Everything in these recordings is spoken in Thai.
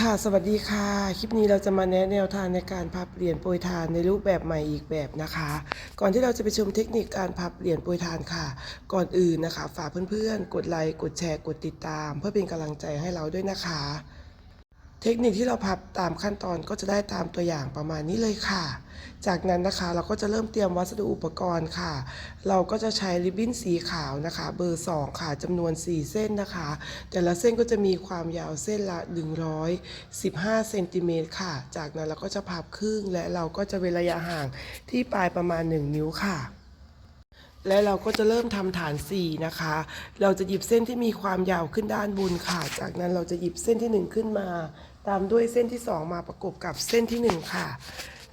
ค่ะ สวัสดีค่ะ คลิปนี้เราจะมาแนะแนวทางในการพับเหรียญโปรยทานในรูปแบบใหม่อีกแบบนะคะ ก่อนที่เราจะไปชมเทคนิคการพับเหรียญโปรยทานค่ะ ก่อนอื่นนะคะ ฝากเพื่อนๆ กดไลค์ กดแชร์ กดติดตาม เพื่อเป็นกำลังใจให้เราด้วยนะคะ เทคนิคที่เราพับตามขั้นตอนก็จะได้ตามตัวอย่างประมาณนี้เลยค่ะ จากนั้นนะคะเราก็จะเริ่มเตรียมวัสดุอุปกรณ์ค่ะ เราก็จะใช้ริบบิ้นสีขาวนะคะ เบอร์ 2 ค่ะจำนวน 4 เส้นนะคะ แต่ละเส้นก็จะมีความยาวเส้นละ 115เซนติเมตรค่ะ จากนั้นเราก็จะพับครึ่งและเราก็จะเว้นระยะห่างที่ปลายประมาณ 1 นิ้วค่ะและเราก็จะเริ่มทำฐาน 4 นะคะ เราจะหยิบเส้นที่มีความยาวขึ้นด้านบนค่ะ จากนั้นเราจะหยิบเส้นที่ 1 ขึ้นมา ตามด้วยเส้นที่ 2 มาประกบกับเส้นที่ 1 ค่ะ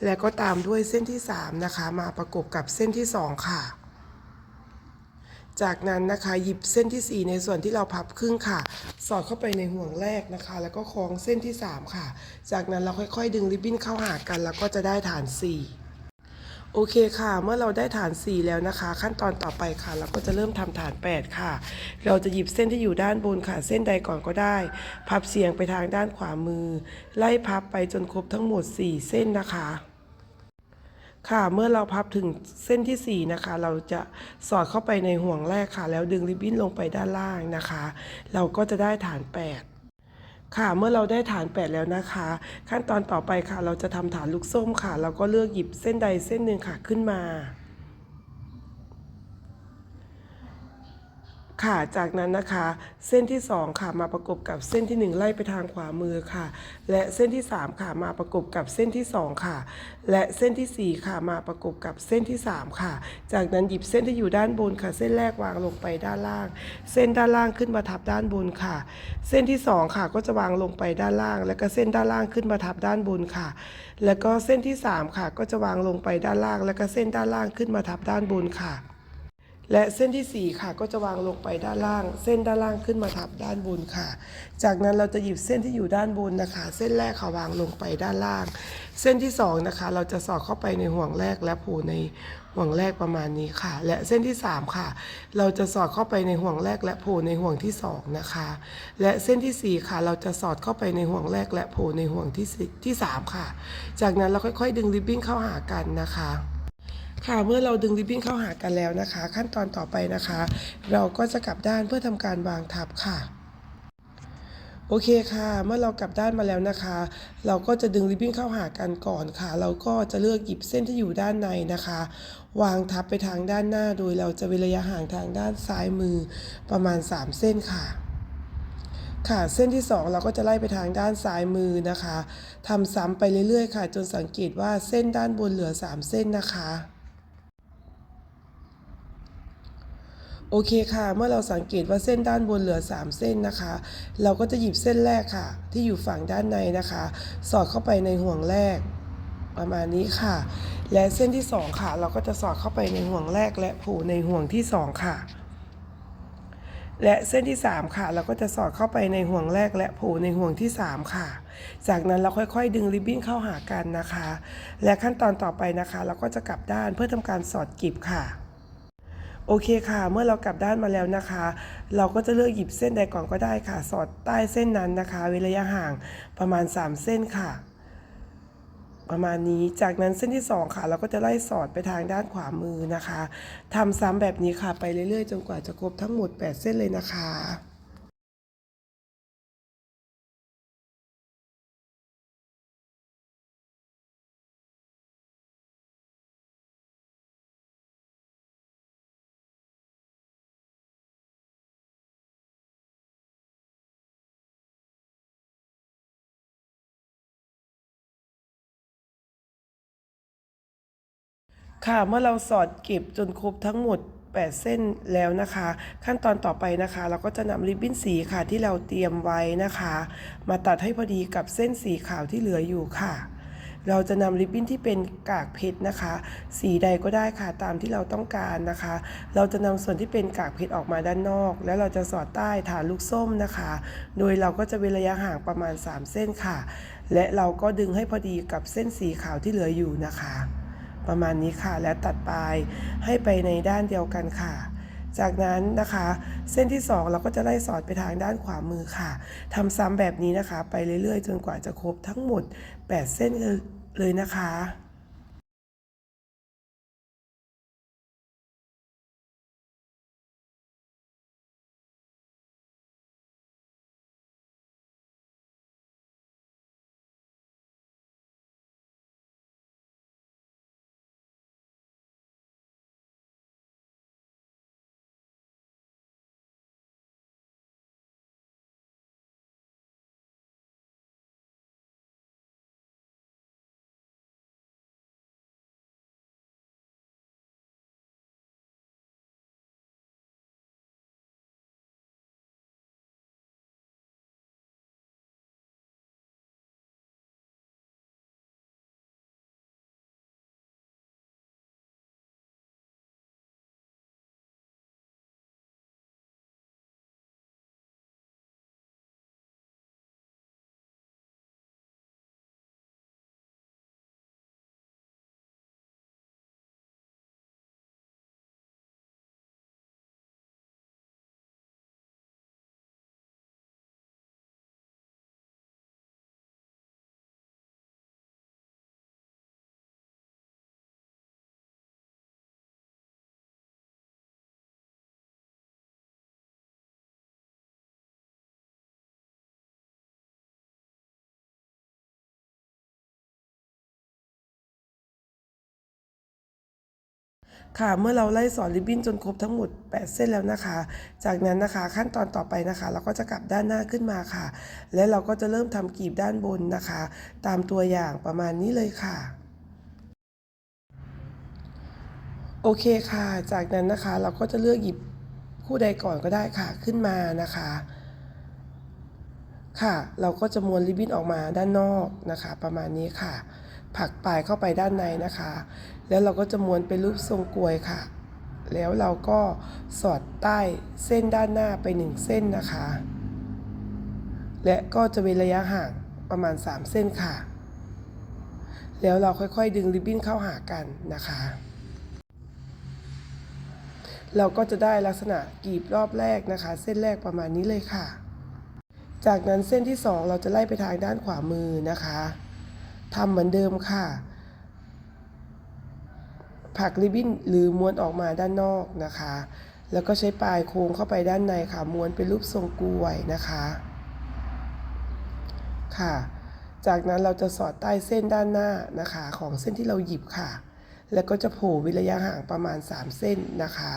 แล้วก็ตามด้วยเส้นที่ 3 นะคะ มาประกบกับเส้นที่ 2 ค่ะ จากนั้นนะคะหยิบเส้นที่ 4 ในส่วนที่เราพับครึ่งค่ะ สอดเข้าไปในห่วงแรกนะคะ แล้วก็คล้องเส้นที่ 3 ค่ะ จากนั้นเราค่อยๆ ดึงริบบิ้นเข้าหากัน แล้วก็จะได้ฐาน 4 โอเคค่ะ เมื่อเราได้ฐาน 4 แล้วนะคะ ขั้นตอนต่อไปค่ะ เราก็จะเริ่มทำฐาน 8 ค่ะ เราจะหยิบเส้นที่อยู่ด้านบนค่ะ เส้นใดก่อนก็ได้ พับเสียงไปทางด้านขวามือ ไล่พับไปจนครบทั้งหมด 4 เส้นนะคะ ค่ะเมื่อเราพับถึงเส้นที่ 4 นะคะ เราจะสอดเข้าไปในห่วงแรกค่ะ แล้วดึงริบบิ้นลงไปด้านล่างนะคะ เราก็จะได้ฐาน 8 ค่ะ เมื่อเราได้ฐานแปดแล้วนะคะ ขั้นตอนต่อไปค่ะ เราจะทำฐานลูกส้มค่ะ เราก็เลือกหยิบเส้นใดเส้นหนึ่งค่ะขึ้นมา ค่ะ จากนั้นนะคะ เส้นที่ 2 ค่ะมาประกบกับเส้นที่ 1 ไล่ไปทางขวามือค่ะ และเส้นที่ 3 ค่ะมาประกบกับเส้นที่ 2 ค่ะ และเส้นทีสี่ 4 ค่ะมาประกบกับเส้นที่ 3 ค่ะ จากนั้นหยิบเส้นที่อยู่ด้านบนค่ะ เส้นแรกวางลงไปด้านล่าง เส้นด้านล่างขึ้นมาทับด้านบนค่ะ เส้นที่ 2 ค่ะ ก็จะวางลงไปด้านล่าง แล้วก็เส้นด้านล่างขึ้นมาทับด้านบนค่ะ แล้วก็เส้นที่ 3 ค่ะ ก็จะวางลงไปด้านล่าง แล้วก็เส้นด้านล่างขึ้นมาทับด้านบนค่ะ และเส้นที่ 4 ค่ะ ก็จะวางลงไปด้านล่าง เส้นด้านล่างขึ้นมาทับด้านบนค่ะ จากนั้นเราจะหยิบเส้นที่อยู่ด้านบนนะคะ เส้นแรกค่ะวางลงไปด้านล่าง เส้นที่ 2 นะคะ เราจะสอดเข้าไปในห่วงแรกและผูในห่วงแรกประมาณนี้ค่ะ และเส้นที่ 3 ค่ะ เราจะสอดเข้าไปในห่วงแรกและผูในห่วงที่ 2 นะคะ และเส้นที่ 4 ค่ะ เราจะสอดเข้าไปในห่วงแรกและผูในห่วงที่สี่ที่สามค่ะ จากนั้นเราค่อย ๆ ดึงริบบิ้นเข้าหากันนะคะ ค่ะเมื่อเราดึงริบบิ้นเข้าหากันแล้วนะคะ ขั้นตอนต่อไปนะคะ เราก็จะกลับด้านเพื่อทำการวางทับค่ะโอเคค่ะ เมื่อเรากลับด้านมาแล้วนะคะ เราก็จะดึงริบบิ้นเข้าหากันก่อนค่ะ เราก็จะเลือกหยิบเส้นที่อยู่ด้านในนะคะ วางทับไปทางด้านหน้า โดยเราจะเว้นระยะห่างทางด้านซ้ายมือประมาณ 3 เส้นค่ะ ค่ะ เส้นที่ 2 เราก็จะไล่ไปทางด้านซ้ายมือนะคะทำซ้ำไปเรื่อยๆ ค่ะ จนสังเกตว่าเส้นด้านบนเหลือ 3 เส้นนะคะ โอเคค่ะ เมื่อเราสังเกตว่าเส้นด้านบนเหลือ 3 เส้นนะคะ เราก็จะหยิบเส้นแรกค่ะ ที่อยู่ฝั่งด้านในนะคะ สอดเข้าไปในห่วงแรก ประมาณนี้ค่ะ และเส้นที่ 2 ค่ะ เราก็จะสอดเข้าไปในห่วงแรก และผูในห่วงที่ 2 ค่ะ และเส้นที่ 3 ค่ะ เราก็จะสอดเข้าไปในห่วงแรก และผูในห่วงที่ 3 ค่ะ จากนั้นเราค่อยๆ ดึงริบบิ้นเข้าหากันนะคะ และขั้นตอนต่อไปนะคะ เราก็จะกลับด้านเพื่อทำการสอดกลีบค่ะ โอเคค่ะ เมื่อเรากลับด้านมาแล้วนะคะ เราก็จะเลือกหยิบเส้นใดก่อนก็ได้ค่ะ สอดใต้เส้นนั้นนะคะเว้นระยะห่างประมาณ 3 เส้นค่ะ ประมาณนี้จากนั้นเส้นที่ 2 ค่ะ เราก็จะไล่สอดไปทางด้านขวามือนะคะทำซ้ำแบบนี้ค่ะไปเรื่อยๆ จนกว่าจะครบทั้งหมด 8 เส้นเลยนะคะ ค่ะเมื่อเราสอดเก็บจนครบทั้งหมด 8 เส้นแล้วนะคะ ขั้นตอนต่อไปนะคะ เราก็จะนำริบบิ้นสีค่ะที่เราเตรียมไว้นะคะ มาตัดให้พอดีกับเส้นสีขาวที่เหลืออยู่ค่ะ เราจะนำริบบิ้นที่เป็นกากเพชรนะคะ สีใดก็ได้ค่ะตามที่เราต้องการนะคะ เราจะนำส่วนที่เป็นกากเพชรออกมาด้านนอก แล้วเราจะสอดใต้ฐานลูกส้มนะคะ โดยเราก็จะเว้นระยะห่างประมาณ 3 เส้นค่ะ และเราก็ดึงให้พอดีกับเส้นสีขาวที่เหลืออยู่นะคะ ประมาณนี้ค่ะ และตัดปลายให้ไปในด้านเดียวกันค่ะ จากนั้นนะคะ เส้นที่ 2 เราก็จะไล่สอดไปทางด้านขวามือค่ะทำซ้ำแบบนี้นะคะ ไปเรื่อยๆ จนกว่าจะครบทั้งหมด 8 เส้นเลยนะคะ ค่ะ เมื่อเราไล่สอนริบบิ้นจนครบทั้งหมด 8 เส้นแล้วนะคะ จากนั้นนะคะขั้นตอนต่อไปนะคะ เราก็จะกลับด้านหน้าขึ้นมาค่ะ และเราก็จะเริ่มทำกลีบด้านบนนะคะ ตามตัวอย่างประมาณนี้เลยค่ะโอเคค่ะ จากนั้นนะคะเราก็จะเลือกหยิบคู่ใดก่อนก็ได้ค่ะขึ้นมานะคะ ค่ะ เราก็จะม้วนริบบิ้นออกมาด้านนอกนะคะ ประมาณนี้ค่ะ ผักปลายเข้าไปด้านในนะคะ แล้วเราก็จะม้วนเป็นรูปทรงกลวยค่ะ แล้วเราก็สอดใต้เส้นด้านหน้าไปหนึ่งเส้นนะคะ และก็จะเว้นระยะห่างประมาณ 3 เส้นค่ะ แล้วเราค่อยๆ ดึงริบบิ้นเข้าหากันนะคะ เราก็จะได้ลักษณะกรีบรอบแรกนะคะ เส้นแรกประมาณนี้เลยค่ะ จากนั้นเส้นที่ 2 เราจะไล่ไปทางด้านขวามือนะคะ ทำเหมือนเดิมค่ะ ผักริบบิ้นหรือม้วนออกมาด้านนอกนะคะ แล้วก็ใช้ปลายโค้งเข้าไปด้านในค่ะ ม้วนเป็นรูปทรงกลวยนะคะ ค่ะ จากนั้นเราจะสอดใต้เส้นด้านหน้านะคะ ของเส้นที่เราหยิบค่ะ แล้วก็จะโผล่วิระยะห่างประมาณ 3 เส้นนะคะ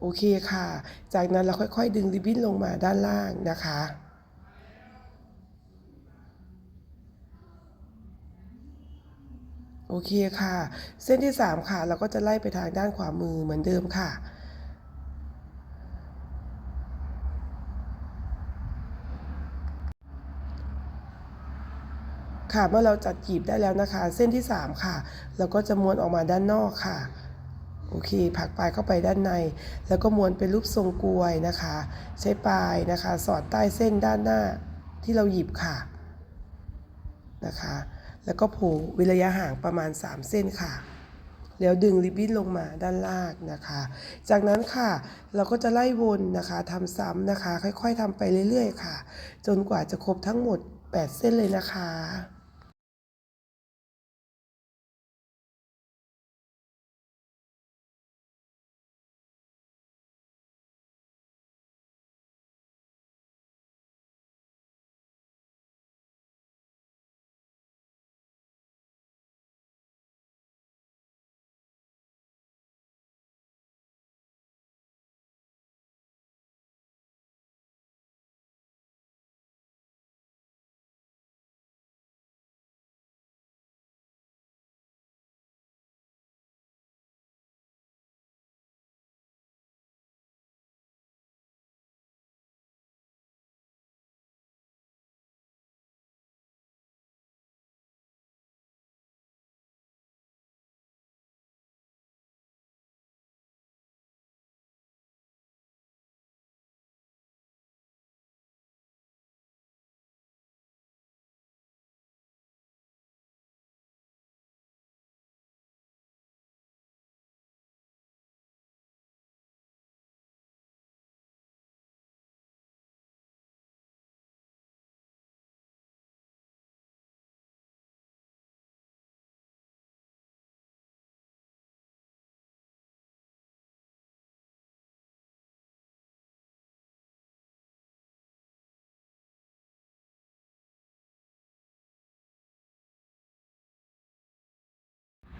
โอเคค่ะ จากนั้นเราค่อยๆ ดึงริบบิ้นลงมาด้านล่างนะคะ โอเคค่ะ เส้นที่ 3 ค่ะ เราก็จะไล่ไปทางด้านขวามือเหมือนเดิมค่ะ ค่ะเมื่อเราจัดกีบได้แล้วนะคะ เส้นที่ 3 ค่ะ เราก็จะม้วนออกมาด้านนอกค่ะโอเคผักปลายเข้าไปด้านใน แล้วก็ม้วนเป็นรูปทรงกลวยนะคะ ใช้ปลายนะคะ สอดใต้เส้นด้านหน้าที่เราหยิบค่ะนะคะ แล้วก็ผูกวิระยะห่างประมาณ 3 เส้นค่ะ แล้วดึงริบบิ้นลงมาด้านล่างนะคะ จากนั้นค่ะเราก็จะไล่วนนะคะทำซ้ำนะคะ ค่อยๆทำไปเรื่อยๆ ค่ะ จนกว่าจะครบทั้งหมด 8 เส้นเลยนะคะ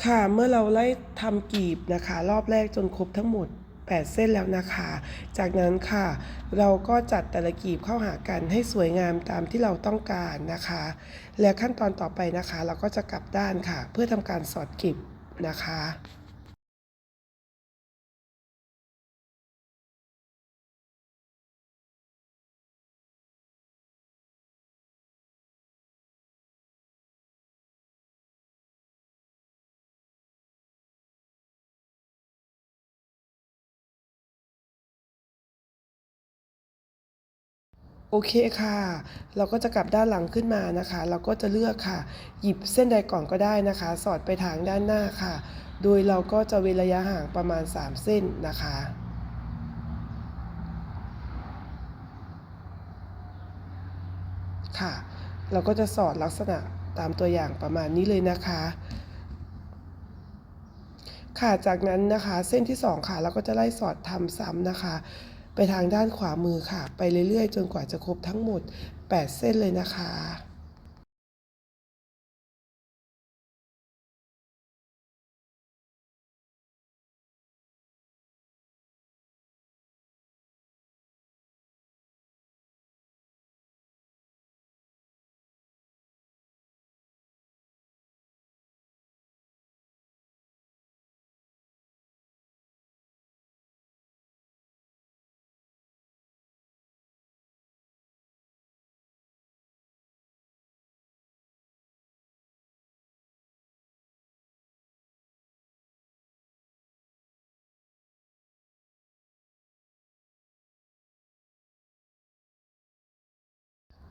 ค่ะ เมื่อเราไล่ทำกีบนะคะ รอบแรกจนครบทั้งหมด 8 เส้นแล้วนะคะ จากนั้นค่ะ เราก็จัดแต่ละกีบเข้าหากันให้สวยงามตามที่เราต้องการนะคะ และขั้นตอนต่อไปนะคะ เราก็จะกลับด้านค่ะ เพื่อทำการสอดกีบนะคะ โอเคค่ะ เราก็จะกลับด้านหลังขึ้นมานะคะ เราก็จะเลือกค่ะ หยิบเส้นใดก่อนก็ได้นะคะ สอดไปทางด้านหน้าค่ะ โดยเราก็จะเว้นระยะห่างประมาณ 3 เส้นนะคะค่ะ เราก็จะสอดลักษณะตามตัวอย่างประมาณนี้เลยนะคะ ค่ะ จากนั้นนะคะเส้นที่ 2 ค่ะ เราก็จะไล่สอดทำซ้ำนะคะ ไปทางด้านขวามือค่ะ ไปเรื่อยๆ จนกว่าจะครบทั้งหมด 8 เส้นเลยนะคะ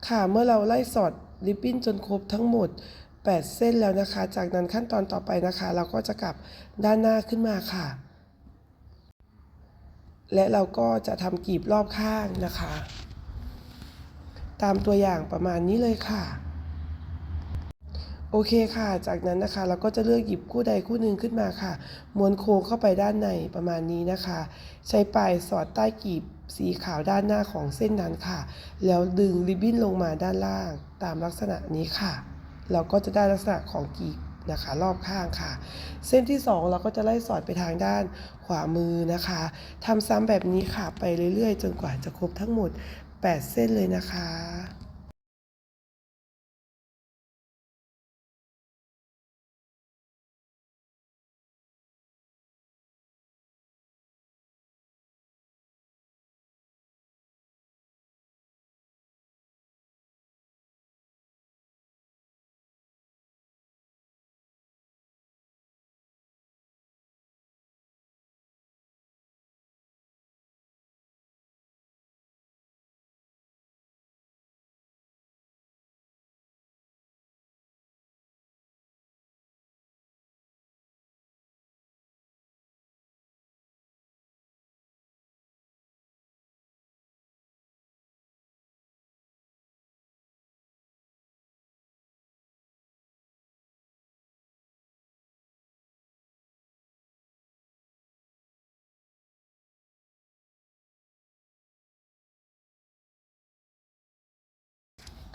ค่ะ เมื่อเราไล่สอดริบบิ้นจนครบทั้งหมด 8 เส้นแล้วนะคะ จากนั้นขั้นตอนต่อไปนะคะ เราก็จะกลับด้านหน้าขึ้นมาค่ะ และเราก็จะทำกีบรอบข้างนะคะ ตามตัวอย่างประมาณนี้เลยค่ะโอเคค่ะ จากนั้นนะคะเราก็จะเลือกหยิบคู่ใดคู่หนึ่งขึ้นมาค่ะ ม้วนโค้งเข้าไปด้านในประมาณนี้นะคะ ใช้ปลายสอดใต้กีบ สีขาวด้านหน้าของเส้นนั้นค่ะ แล้วดึงริบบิ้นลงมาด้านล่าง ตามลักษณะนี้ค่ะ เราก็จะได้ลักษณะของกีบนะคะ รอบข้างค่ะ เส้นที่ 2 เราก็จะไล่สอดไปทางด้านขวามือนะคะทำซ้ำแบบนี้ค่ะไปเรื่อยๆ จนกว่าจะครบทั้งหมด 8 เส้นเลยนะคะ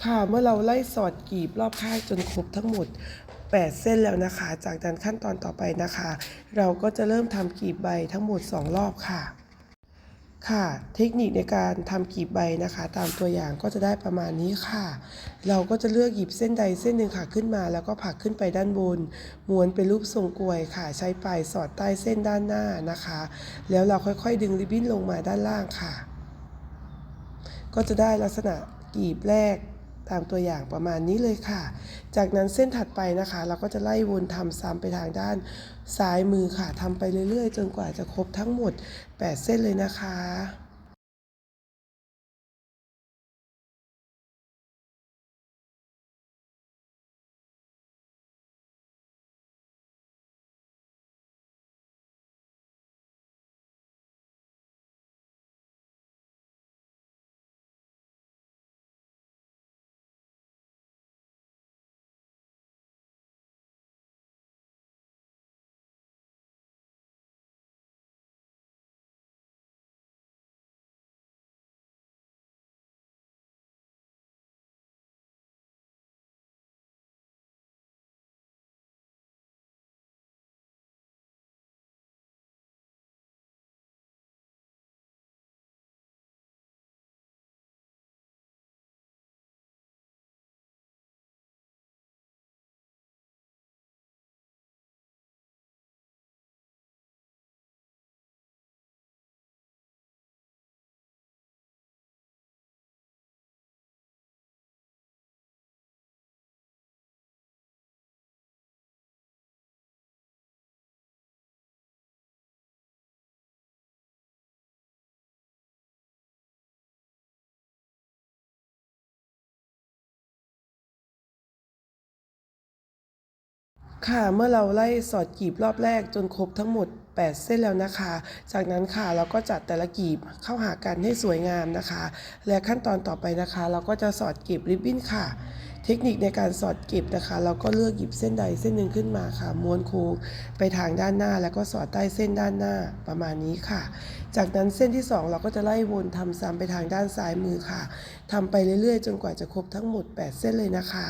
ค่ะเมื่อเราไล่สอดกีบรอบข้างจนครบทั้งหมด 8 เส้นแล้วนะคะ จากนั้นขั้นตอนต่อไปนะคะ เราก็จะเริ่มทำกีบใบทั้งหมด 2 รอบค่ะ ค่ะ เทคนิคในการทำกีบใบนะคะ ตามตัวอย่างก็จะได้ประมาณนี้ค่ะ เราก็จะเลือกหยิบเส้นใดเส้นหนึ่งค่ะขึ้นมา แล้วก็ผักขึ้นไปด้านบน ม้วนเป็นรูปทรงกลวยค่ะ ใช้ปลายสอดใต้เส้นด้านหน้านะคะ แล้วเราค่อยๆ ดึงริบบิ้นลงมาด้านล่างค่ะ ก็จะได้ลักษณะกีบแรก ตามตัวอย่างประมาณนี้เลยค่ะ จากนั้นเส้นถัดไปนะคะ เราก็จะไล่วนทำซ้ำไปทางด้านซ้ายมือค่ะทำไปเรื่อยๆ จนกว่าจะครบทั้งหมด 8 เส้นเลยนะคะ ค่ะเมื่อเราไล่สอดกีบรอบแรกจนครบทั้งหมด 8 เส้นแล้วนะคะ จากนั้นค่ะเราก็จัดแต่ละกีบเข้าหากันให้สวยงามนะคะ และขั้นตอนต่อไปนะคะ เราก็จะสอดกีบริบบิ้นค่ะ เทคนิคในการสอดกีบนะคะ เราก็เลือกหยิบเส้นใดเส้นหนึ่งขึ้นมาค่ะ ม้วนโค้งไปทางด้านหน้า แล้วก็สอดใต้เส้นด้านหน้าประมาณนี้ค่ะ จากนั้นเส้นที่ 2 เราก็จะไล่วนทำซ้ำไปทางด้านซ้ายมือค่ะทำไปเรื่อยๆ จนกว่าจะครบทั้งหมด 8 เส้นเลยนะคะ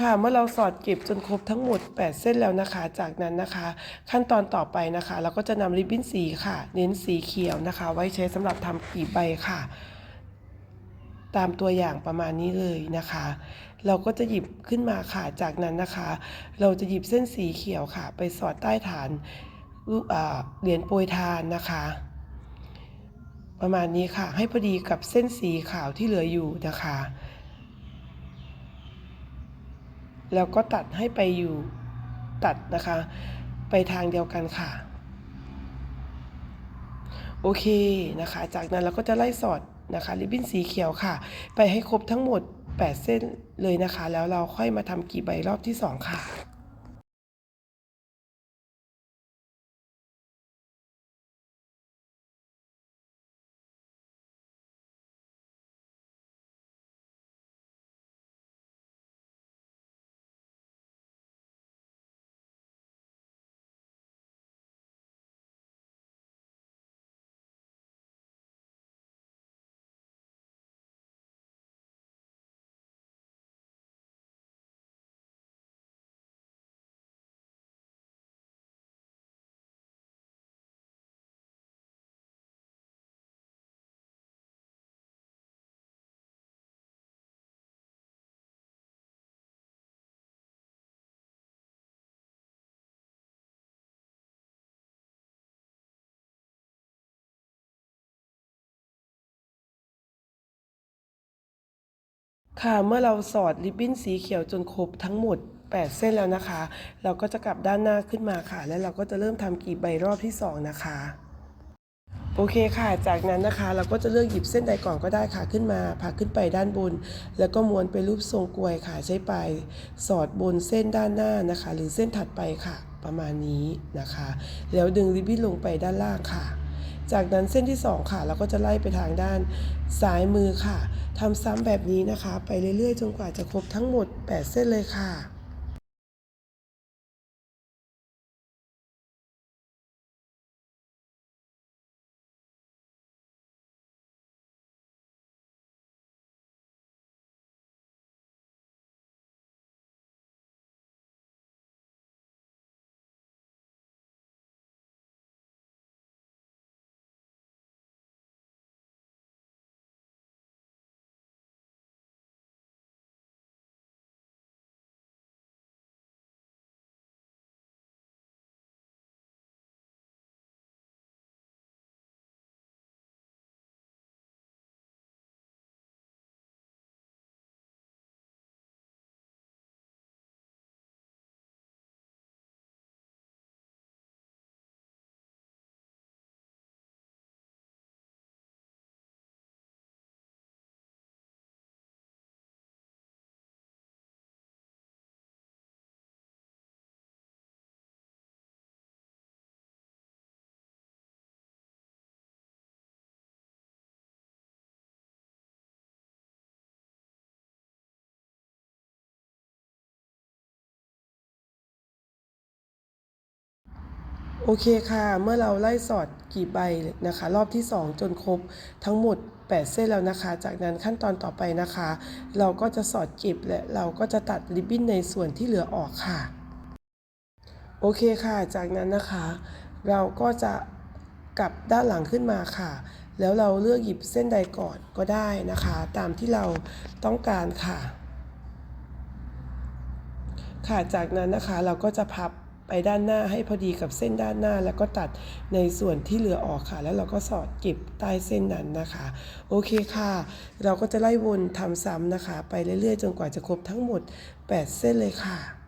ค่ะเมื่อเราสอดเก็บจนครบทั้งหมด 8 เส้นแล้วนะคะ จากนั้นนะคะ ขั้นตอนต่อไปนะคะ เราก็จะนำริบบิ้นสีค่ะ เน้นสีเขียวนะคะ ไว้ใช้สำหรับทำกีบใบค่ะ ตามตัวอย่างประมาณนี้เลยนะคะ เราก็จะหยิบขึ้นมาค่ะ จากนั้นนะคะ เราจะหยิบเส้นสีเขียวค่ะ ไปสอดใต้ฐานรูปเหรียญโปรยทานนะคะ ประมาณนี้ค่ะ ให้พอดีกับเส้นสีขาวที่เหลืออยู่นะคะ แล้วก็ตัดให้ไปอยู่ตัดนะคะ ไปทางเดียวกันค่ะ โอเคนะคะ จากนั้นเราก็จะไล่สอดนะคะริบบิ้นสีเขียวค่ะ ไปให้ครบทั้งหมด 8 เส้นเลยนะคะ แล้วเราค่อยมาทำกี่ใบรอบที่ 2 ค่ะ ค่ะเมื่อเราสอดริบบิ้นสีเขียวจนครบทั้งหมด 8 เส้นแล้วนะคะ เราก็จะกลับด้านหน้าขึ้นมาค่ะ แล้วเราก็จะเริ่มทำกีบใบรอบที่ 2 นะคะ โอเคค่ะ จากนั้นนะคะ เราก็จะเลือกหยิบเส้นใดก่อนก็ได้ค่ะขึ้นมาพาขึ้นไปด้านบน แล้วก็ม้วนเป็นรูปทรงกลวยค่ะใช้ปลายสอดบนเส้นด้านหน้านะคะ หรือเส้นถัดไปค่ะ ประมาณนี้นะคะ แล้วดึงริบบิ้นลงไปด้านล่างค่ะ จากนั้นเส้นที่ 2 ค่ะ เราก็จะไล่ไปทางด้านซ้ายมือค่ะ ทำซ้ำแบบนี้นะคะ ไปเรื่อยๆ จนกว่าจะครบทั้งหมด 8 เส้นเลยค่ะ โอเคค่ะ เมื่อเราไล่สอดกี่ใบนะคะ รอบที่ 2 จนครบทั้งหมด 8 เส้นแล้วนะคะ จากนั้นขั้นตอนต่อไปนะคะ เราก็จะสอดเก็บและเราก็จะตัดริบบิ้นในส่วนที่เหลือออกค่ะ โอเคค่ะ จากนั้นนะคะ เราก็จะกลับด้านหลังขึ้นมาค่ะ แล้วเราเลือกหยิบเส้นใดก่อนก็ได้นะคะ ตามที่เราต้องการค่ะ ค่ะ จากนั้นนะคะเราก็จะพับ ไปด้านหน้าให้พอดีกับเส้นด้านหน้า แล้วก็ตัดในส่วนที่เหลือออกค่ะ แล้วเราก็สอดเก็บใต้เส้นนั้นนะคะ โอเคค่ะ เราก็จะไล่วนทำซ้ำนะคะ ไปเรื่อยๆ จนกว่าจะครบทั้งหมด 8 เส้นเลยค่ะ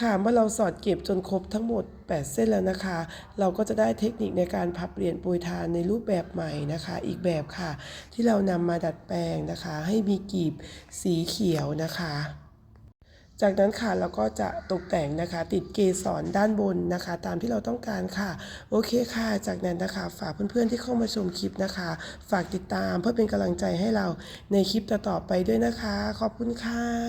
ค่ะเมื่อเราสอดเก็บจนครบทั้งหมด 8 เส้นแล้วนะคะ เราก็จะได้เทคนิคในการพับเหรียญโปรยทานในรูปแบบใหม่นะคะ อีกแบบค่ะ ที่เรานำมาดัดแปลงนะคะ ให้มีกีบสีเขียวนะคะ จากนั้นค่ะเราก็จะตกแต่งนะคะ ติดเกสรด้านบนนะคะ ตามที่เราต้องการค่ะ โอเคค่ะ จากนั้นนะคะ ฝากเพื่อนๆที่เข้ามาชมคลิปนะคะ ฝากติดตามเพื่อเป็นกำลังใจให้เราในคลิปต่อๆไปด้วยนะคะ ขอบคุณค่ะ